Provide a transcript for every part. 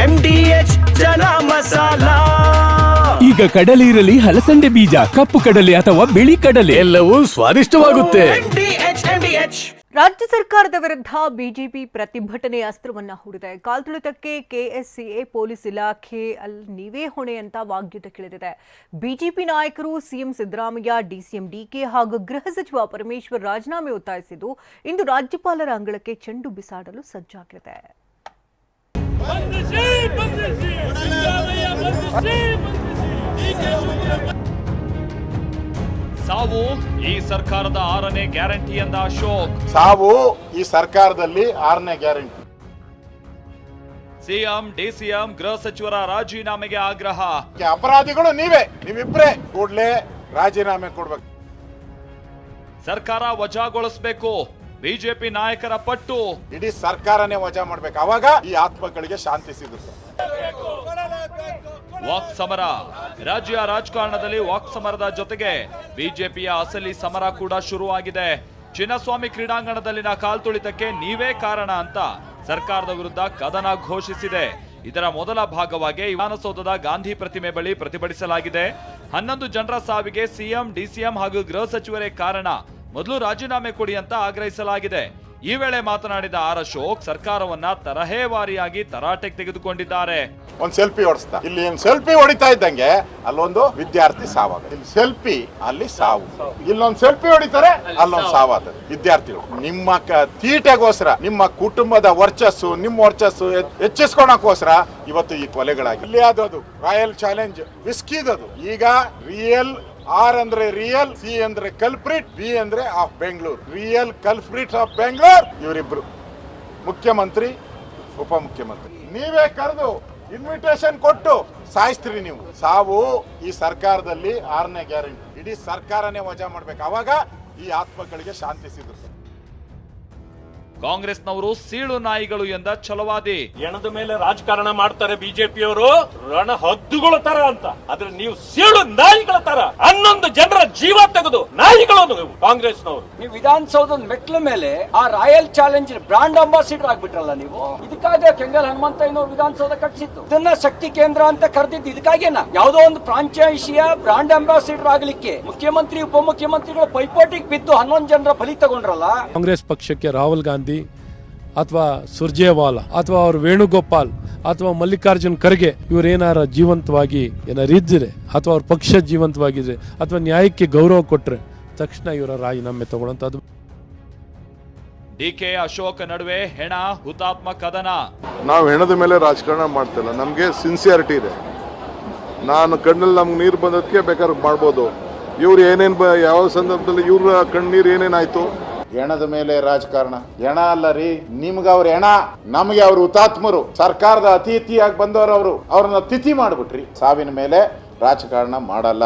M D H chana masala. ಈಗ ಕಡಲೆ ಇರಲಿ ಹಲಸಂಡೆ ಬೀಜ ಕಪ್ಪು ಕಡಲೆ ಅಥವಾ ಬಿಳಿ ಕಡಲೆ. ಎಲ್ಲವೂ ಸ್ವಾದಿಷ್ಟವಾಗುತ್ತೆ. ರಾಜ್ಯ ಸರ್ಕಾರದ ವಿರುದ್ಧ ಬಿಜೆಪಿ ಪ್ರತಿಭಟನೆ ಅಸ್ತ್ರವನ್ನ ಹೂಡಿದೆ. ಕಾಲ್ತುಳಿತಕ್ಕೆ ಕೆಎಸ್ಸಿಎ ಪೊಲೀಸ್ ಇಲಾಖೆ ಅಲ್ಲಿ ನೀವೇ ಹೊಣೆ ಅಂತ ವಾಗ್ಯುದ್ಧಕ್ಕಿಳಿದಿದೆ ಬಿಜೆಪಿ ನಾಯಕರು ಸಿಎಂ ಸಿದ್ದರಾಮಯ್ಯ ಡಿಸಿಎಂ ಡಿಕೆ ಹಾಗೂ ಗೃಹ ಸಚಿವ ಪರಮೇಶ್ವರ್ ರಾಜೀನಾಮೆ ಒತ್ತಾಯಿಸಿದ್ದು ಇಂದು ರಾಜ್ಯಪಾಲರ ಅಂಗಳಕ್ಕೆ ಚೆಂಡು ಬಿಸಾಡಲು ಸಜ್ಜಾಗಿದೆ. ಸಾವು ಈ ಸರ್ಕಾರದ ಆರನೇ ಗ್ಯಾರಂಟಿ ಎಂದ ಅಶೋಕ್. ಸಾವು ಈ ಸರ್ಕಾರದಲ್ಲಿ ಆರನೇ ಗ್ಯಾರಂಟಿ. ಸಿಎಂ ಡಿಸಿಎಂ ಗೃಹ ಸಚಿವರ ರಾಜೀನಾಮೆಗೆ ಆಗ್ರಹ. ಅಪರಾಧಿಗಳು ನೀವೇ ನೀವಿಬ್ರೇ ಕೂಡಲೇ ರಾಜೀನಾಮೆ ಕೊಡ್ಬೇಕು. ಸರ್ಕಾರ ವಜಾಗೊಳಿಸಬೇಕು. ಬಿಜೆಪಿ ನಾಯಕರ ಪಟ್ಟು. ಇಡೀ ಸರ್ಕಾರನೇ ವಜಾ ಮಾಡ್ಬೇಕು. ಅವಾಗ ಈ ಆತ್ಮಗಳಿಗೆ ಶಾಂತಿ ಸಿಗುತ್ತೆ. ವಾಕ್ ಸಮರ. ರಾಜ್ಯ ರಾಜಕಾರಣದಲ್ಲಿ ವಾಕ್ ಸಮರದ ಜೊತೆಗೆ ಬಿಜೆಪಿಯ ಅಸಲಿ ಸಮರ ಕೂಡ ಶುರುವಾಗಿದೆ. ಚಿನ್ನಸ್ವಾಮಿ ಕ್ರೀಡಾಂಗಣದಲ್ಲಿನ ಕಾಲ್ತುಳಿತಕ್ಕೆ ನೀವೇ ಕಾರಣ ಅಂತ ಸರ್ಕಾರದ ವಿರುದ್ಧ ಕದನ ಘೋಷಿಸಿದೆ. ಇದರ ಮೊದಲ ಭಾಗವಾಗಿ ವಿಧಾನಸೌಧದ ಗಾಂಧಿ ಪ್ರತಿಮೆ ಬಳಿ ಪ್ರತಿಭಟಿಸಲಾಗಿದೆ. ಹನ್ನೊಂದು ಜನರ ಸಾವಿಗೆ ಸಿಎಂ ಡಿಸಿಎಂ ಹಾಗೂ ಗೃಹ ಸಚಿವರೇ ಕಾರಣ. ಮೊದಲು ರಾಜೀನಾಮೆ ಕೊಡಿ ಅಂತ ಆಗ್ರಹಿಸಲಾಗಿದೆ. ಈ ವೇಳೆ ಮಾತನಾಡಿದ ಆರ್ ಅಶೋಕ್, ಸರ್ಕಾರವನ್ನ ತರಹೇವಾರಿಯಾಗಿ ತರಾಟೆಗೆ ತೆಗೆದುಕೊಂಡಿದ್ದಾರೆ. ಒಂದ್ ಸೆಲ್ಫಿ ಹೊಡೆಸ್ತಾ. ಇಲ್ಲಿ ಸೆಲ್ಫಿ ಹೊಡಿತಾ ಇದ್ದಂಗೆ ಅಲ್ಲೊಂದು ವಿದ್ಯಾರ್ಥಿ ಸಾವಾಗ. ಇಲ್ಲಿ ಸೆಲ್ಫಿ, ಅಲ್ಲಿ ಸಾವು. ಇಲ್ಲೊಂದು ಸೆಲ್ಫಿ ಹೊಡಿತಾರೆ, ಅಲ್ಲೊಂದು ಸಾವಾದ ವಿದ್ಯಾರ್ಥಿಗಳು, ನಿಮ್ಮ ತೀಟೆಗೋಸ್ಕರ, ನಿಮ್ಮ ಕುಟುಂಬದ ವರ್ಚಸ್ಸು, ನಿಮ್ಮ ವರ್ಚಸ್ಸು ಹೆಚ್ಚಿಸ್ಕೊಳಕೋಸ್ಕರ ಇವತ್ತು ಈ ಕೊಲೆಗಳಾಗಿ. ಇಲ್ಲಿ ಅದು? Royal challenge. ವಿಸ್ಕಿದದು ಈಗ ರಿಯಲ್ ಆರ್ ಅಂದ್ರೆ ರಿಯಲ್ ಸಿ ಅಂದ್ರೆ ಕಲ್ಪ್ರಿಟ್ ಬಿ ಅಂದ್ರೆ of Bengaluru real culprit of Bengaluru ಇವರಿಬ್ರು. ಮುಖ್ಯಮಂತ್ರಿ, ಉಪಮುಖ್ಯಮಂತ್ರಿ. ನೀವೇ ಕರೆದು ಇನ್ವಿಟೇಷನ್ ಕೊಟ್ಟು ಸಾಯಿಸ್ತೀರಿ ನೀವು. ಸಾವು ಈ ಸರ್ಕಾರದಲ್ಲಿ ಆರನೇ ಗ್ಯಾರಂಟಿ ಇಡೀ ಸರ್ಕಾರನೇ ವಜಾ ಮಾಡ್ಬೇಕು. ಅವಾಗ ಈ ಆತ್ಮಗಳಿಗೆ ಶಾಂತಿ ಸಿಗುತ್ತೆ. ಕಾಂಗ್ರೆಸ್ನವರು ಸೀಳು ನಾಯಿಗಳು ಎಂದ ಛಲವಾದಿ. ಹೆಣದ ಮೇಲೆ ರಾಜಕಾರಣ ಮಾಡ್ತಾರೆ ಬಿಜೆಪಿಯವರು ರಣ ಹದ್ದುಗಳ ತರ ಅಂತ. ಆದ್ರೆ ನೀವು ಸೀಳು ನಾಯಿಗಳ ತರ. ಹನ್ನೊಂದು ಜನರ ಜೀವ ತೆಗೆದು ನಾಯಿಗಳು ನೀವು ಕಾಂಗ್ರೆಸ್ನವರು. ನೀವು ವಿಧಾನಸೌಧದ ಮೆಟ್ಲ ಮೇಲೆ ಆ ರಾಯಲ್ ಚಾಲೆಂಜ್ ಬ್ರಾಂಡ್ ಅಂಬಾಸಿಡರ್ ಆಗ್ಬಿಟ್ರಲ್ಲ ನೀವು? ಇದಕ್ಕಾಗಿ ಕೆಂಗಲ್ ಹನುಮಂತ ಏನೋ ವಿಧಾನಸೌಧ ಕಟ್ಟಿಸಿತ್ತು ಇದನ್ನ ಶಕ್ತಿ ಕೇಂದ್ರ ಅಂತ ಕರೆದಿದ್ದು. ಇದಕ್ಕಾಗೇನ ಯಾವುದೋ ಒಂದು ಫ್ರಾಂಚೈಸಿಯ ಬ್ರಾಂಡ್ ಅಂಬಾಸಿಡರ್ ಆಗ್ಲಿಕ್ಕೆ ಮುಖ್ಯಮಂತ್ರಿ ಉಪಮುಖ್ಯಮಂತ್ರಿಗಳು ಪೈಪೋಟಿಗೆ ಬಿದ್ದು ಹನ್ನೊಂದು ಜನರ ಬಲಿ ತಗೊಂಡ್ರಲ್ಲ? ಕಾಂಗ್ರೆಸ್ ಪಕ್ಷಕ್ಕೆ ರಾಹುಲ್ ಗಾಂಧಿ ಅಥವಾ ಸುರ್ಜೇವಾಲ ಅಥವಾ ಅವ್ರ ವೇಣುಗೋಪಾಲ್ ಅಥವಾ ಮಲ್ಲಿಕಾರ್ಜುನ್ ಖರ್ಗೆ ಇವರೇನಾರ ಜೀವಂತವಾಗಿ ಏನಾರು ಇದ್ದರೆ ಅಥವಾ ಅವ್ರ ಪಕ್ಷ ಜೀವಂತವಾಗಿದ್ರೆ ಅಥವಾ ನ್ಯಾಯಕ್ಕೆ ಗೌರವ ಕೊಟ್ಟರೆ ತಕ್ಷಣ ಇವರ ರಾಜೀನಾಮೆ ಡಿ ಕೆ ಅಶೋಕ್ ನಡುವೆ ಹೆಣ ಹುತಾತ್ಮ ಕದನ. ನಾವು ಹೆಣದ ಮೇಲೆ ರಾಜಕಾರಣ ಮಾಡ್ತಿಲ್ಲ. ನಮಗೆ ಸಿನ್ಸಿಯಾರಿಟಿ ಇದೆ. ನಾನು ಕಣ್ಣಲ್ಲಿ ನಮ್ಗೆ ನೀರು ಬಂದದಕ್ಕೆ ಬೇಕಾದ್ರೆ ಮಾಡ್ಬೋದು. ಇವ್ರು ಏನೇನು ಬ ಯಾವ ಸಂದರ್ಭದಲ್ಲಿ ಇವ್ರ ಕಣ್ಣೀರು ಏನೇನಾಯ್ತು? ಹೆಣದ ಮೇಲೆ ರಾಜಕಾರಣ. ಹೆಣ ಅಲ್ಲ ರೀ ನಿಮ್ಗೆ ಅವ್ರ ಹೆಣ. ನಮಗೆ ಅವ್ರ ಹುತಾತ್ಮರು. ಸರ್ಕಾರದ ಅತಿಥಿಯಾಗಿ ಬಂದವರು ಅವರು. ಅವ್ರನ್ನ ತಿಥಿ ಮಾಡ್ಬಿಟ್ರಿ. ಸಾವಿನ ಮೇಲೆ ರಾಜಕಾರಣ ಮಾಡಲ್ಲ.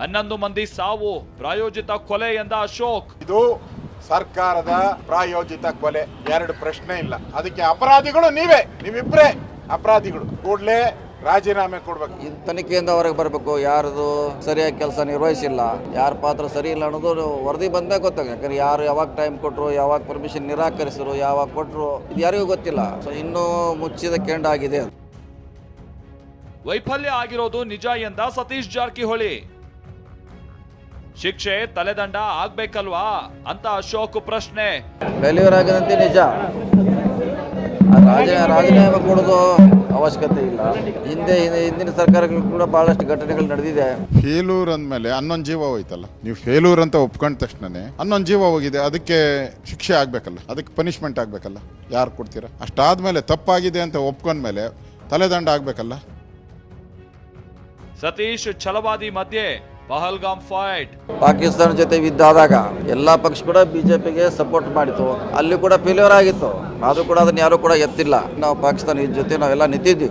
ಹನ್ನೊಂದು ಮಂದಿ ಸಾವು ಪ್ರಾಯೋಜಿತ ಕೊಲೆ ಎಂದ ಅಶೋಕ್. ಇದು ಸರ್ಕಾರದ ಪ್ರಾಯೋಜಿತ ಕೊಲೆ. ಎರಡು ಪ್ರಶ್ನೆ ಇಲ್ಲ. ಅದಕ್ಕೆ ಅಪರಾಧಿಗಳು ನೀವೇ. ನೀವಿಬ್ರೇ ಅಪರಾಧಿಗಳು. ಕೂಡ್ಲೇ ರಾಜೀನಾಮೆ ಕೊಡ್ಬೇಕು. ಇದು ತನಿಖೆಯಿಂದ ಹೊರಗೆ ಬರಬೇಕು. ಯಾರದು ಸರಿಯಾಗಿ ಕೆಲಸ ನಿರ್ವಹಿಸಿಲ್ಲ ಯಾರ ಪಾತ್ರ ಸರಿ ಇಲ್ಲ ಅನ್ನೋದು ವರದಿ ಬಂದಾಗ ಗೊತ್ತಾಗ ಯಾಕಂದ್ರೆ ಯಾರು ಯಾವಾಗ ಟೈಮ್ ಕೊಟ್ಟರು ಯಾವಾಗ ಪರ್ಮಿಷನ್ ನಿರಾಕರಿಸಿದ್ರು ಯಾವಾಗ ಕೊಟ್ಟರು ಇದು ಯಾರಿಗೂ ಗೊತ್ತಿಲ್ಲ. ಸೊ ಇನ್ನೂ ಮುಚ್ಚಿದ ಕೆಂಡ ಆಗಿದೆ ಅದು ವೈಫಲ್ಯ ಆಗಿರೋದು ನಿಜ ಎಂದ ಸತೀಶ್ ಜಾರಕಿಹೊಳಿ. ಶಿಕ್ಷೆ ತಲೆದಂಡ ಆಗ್ಬೇಕಲ್ವಾ ಅಂತ ಅಶೋಕ್ ಪ್ರಶ್ನೆ. ಡೆಲಿವರ್ ಆಗಿದಂತೆ ನಿಜ ರಾಜೀನಾಮೆ ಕೊಡೋದು ಅವಶ್ಯಕತೆ ಇಲ್ಲ. ಹಿಂದೆ ಹಿಂದೆ- ಹಿಂದಿನ ಸರ್ಕಾರಗಳು ಕೂಡ ಬಹಳಷ್ಟು ಘಟನೆಗಳು ನಡೆದಿದೆ. ಫೇಲೂರ್ ಅಂದಮೇಲೆ ಹನ್ನೊಂದು ಜೀವ ಹೋಯ್ತಲ್ಲ. ನೀವು ಫೇಲೂರ್ ಅಂತ ಒಪ್ಕೊಂಡ ತಕ್ಷಣನೇ ಹನ್ನೊಂದು ಜೀವ ಹೋಗಿದೆ ಅದಕ್ಕೆ ಶಿಕ್ಷೆ ಆಗ್ಬೇಕಲ್ಲ ಅದಕ್ಕೆ ಪನಿಷ್ಮೆಂಟ್ ಆಗ್ಬೇಕಲ್ಲ ಯಾರು ಕೊಡ್ತೀರಾ? ಅಷ್ಟಾದ್ಮೇಲೆ ತಪ್ಪಾಗಿದೆ ಅಂತ ಒಪ್ಕೊಂಡ್ಮೇಲೆ ತಲೆದಂಡ ಆಗ್ಬೇಕಲ್ಲ. ಸತೀಶ್ ಛಲವಾದಿ ಮಧ್ಯೆ ಪಹಲ್ಗಾಮ್ ಫೈಟ್ ಪಾಕಿಸ್ತಾನ ಜೊತೆ ಯುದ್ಧ ಆದಾಗ ಎಲ್ಲಾ ಪಕ್ಷ ಕೂಡ ಬಿಜೆಪಿಗೆ ಸಪೋರ್ಟ್ ಮಾಡಿತು ಅಲ್ಲಿ ಕೂಡ ಫೇಲ್ಯೂರ್ ಆಗಿತ್ತು. ಅದು ಕೂಡ ಅದನ್ನ ಯಾರು ಕೂಡ ಎತ್ತಿಲ್ಲ. ನಾವು ಪಾಕಿಸ್ತಾನ ಇದ್ ಜೊತೆ ನಾವೆಲ್ಲ ನಿಂತಿದ್ವಿ.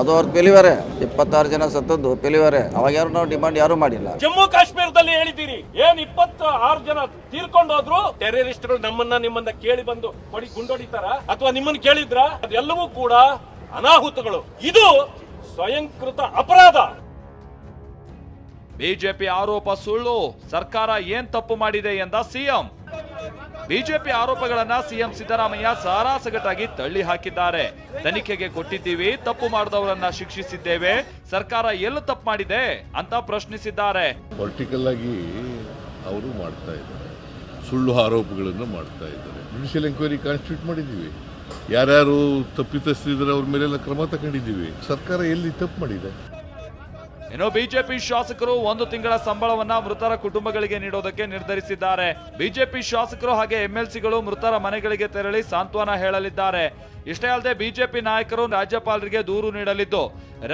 ಅದು ಅವ್ರ ಫೇಲ್ಯೂರೇ ಇಪ್ಪತ್ತಾರು ಜನ ಸತ್ತದ್ದು ಫೇಲ್ಯೂರೇ ಅವಾಗ ಯಾರು ನಾವು ಡಿಮಾಂಡ್ ಯಾರು ಮಾಡಿಲ್ಲ. ಜಮ್ಮು ಕಾಶ್ಮೀರದಲ್ಲಿ ಹೇಳಿದ್ದೀರಿ. ಏನ್ ಇಪ್ಪತ್ತು ಆರು ಜನ ತೀರ್ಕೊಂಡು ಹೋದ್ರು? ಟೆರರಿಸ್ಟ್ಗಳು ನಮ್ಮನ್ನ ನಿಮ್ಮನ್ನ ಕೇಳಿ ಬಂದು ಹೊಡಿ ಗುಂಡೊಡಿತಾರ? ಅಥವಾ ನಿಮ್ಮನ್ನ ಕೇಳಿದ್ರ? ಅದೆಲ್ಲವೂ ಕೂಡ ಅನಾಹುತಗಳು. ಇದು ಸ್ವಯಂಕೃತ ಅಪರಾಧ. ಬಿಜೆಪಿ ಆರೋಪ ಸುಳ್ಳು. ಸರ್ಕಾರ ಏನ್ ತಪ್ಪು ಮಾಡಿದೆ ಎಂದ ಸಿಎಂ. ಬಿಜೆಪಿ ಆರೋಪಗಳನ್ನ ಸಿಎಂ ಸಿದ್ದರಾಮಯ್ಯ ಸಾರಾಸಗಟಾಗಿ ತಳ್ಳಿ ಹಾಕಿದ್ದಾರೆ. ತನಿಖೆಗೆ ಕೊಟ್ಟಿದ್ದೀವಿ, ತಪ್ಪು ಮಾಡಿದವರನ್ನ ಶಿಕ್ಷಿಸಿದ್ದೇವೆ, ಸರ್ಕಾರ ಎಲ್ಲ ತಪ್ಪು ಮಾಡಿದೆ ಅಂತ ಪ್ರಶ್ನಿಸಿದ್ದಾರೆ. ಪೊಲಿಟಿಕಲ್ ಆಗಿ ಅವರು ಮಾಡ್ತಾ ಇದ್ದಾರೆ. ಸುಳ್ಳು ಆರೋಪಗಳನ್ನು ಮಾಡ್ತಾ ಇದ್ದಾರೆ. ಜುಡಿಷಿಯಲ್ ಎಂಕ್ವೈರಿ ಕಾನ್ಸ್ಟಿಟ್ಯೂಟ್ ಮಾಡಿದ್ದೀವಿ. ಯಾರ್ಯಾರು ತಪ್ಪಿತಸ್ಥರಿದ್ದಾರೆ, ಅವ್ರ ಮೇಲೆಲ್ಲ ಕ್ರಮ ತಗೊಂಡಿದ್ದೀವಿ. ಸರ್ಕಾರ ಎಲ್ಲಿ ತಪ್ಪು ಮಾಡಿದೆ? ಇನ್ನು ಬಿಜೆಪಿ ಶಾಸಕರು ಒಂದು ತಿಂಗಳ ಸಂಬಳವನ್ನ ಮೃತರ ಕುಟುಂಬಗಳಿಗೆ ನೀಡೋದಕ್ಕೆ ನಿರ್ಧರಿಸಿದ್ದಾರೆ. ಬಿಜೆಪಿ ಶಾಸಕರು ಹಾಗೆ ಎಂಎಲ್ಸಿಗಳು ಮೃತರ ಮನೆಗಳಿಗೆ ತೆರಳಿ ಸಾಂತ್ವನ ಹೇಳಲಿದ್ದಾರೆ. ಇಷ್ಟೇ ಅಲ್ಲದೆ ಬಿಜೆಪಿ ನಾಯಕರು ರಾಜ್ಯಪಾಲರಿಗೆ ದೂರು ನೀಡಲಿದ್ದು,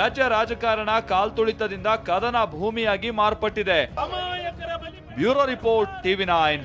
ರಾಜ್ಯ ರಾಜಕಾರಣ ಕಾಲ್ತುಳಿತದಿಂದ ಕದನ ಭೂಮಿಯಾಗಿ ಮಾರ್ಪಟ್ಟಿದೆ. Bureau report TV nine.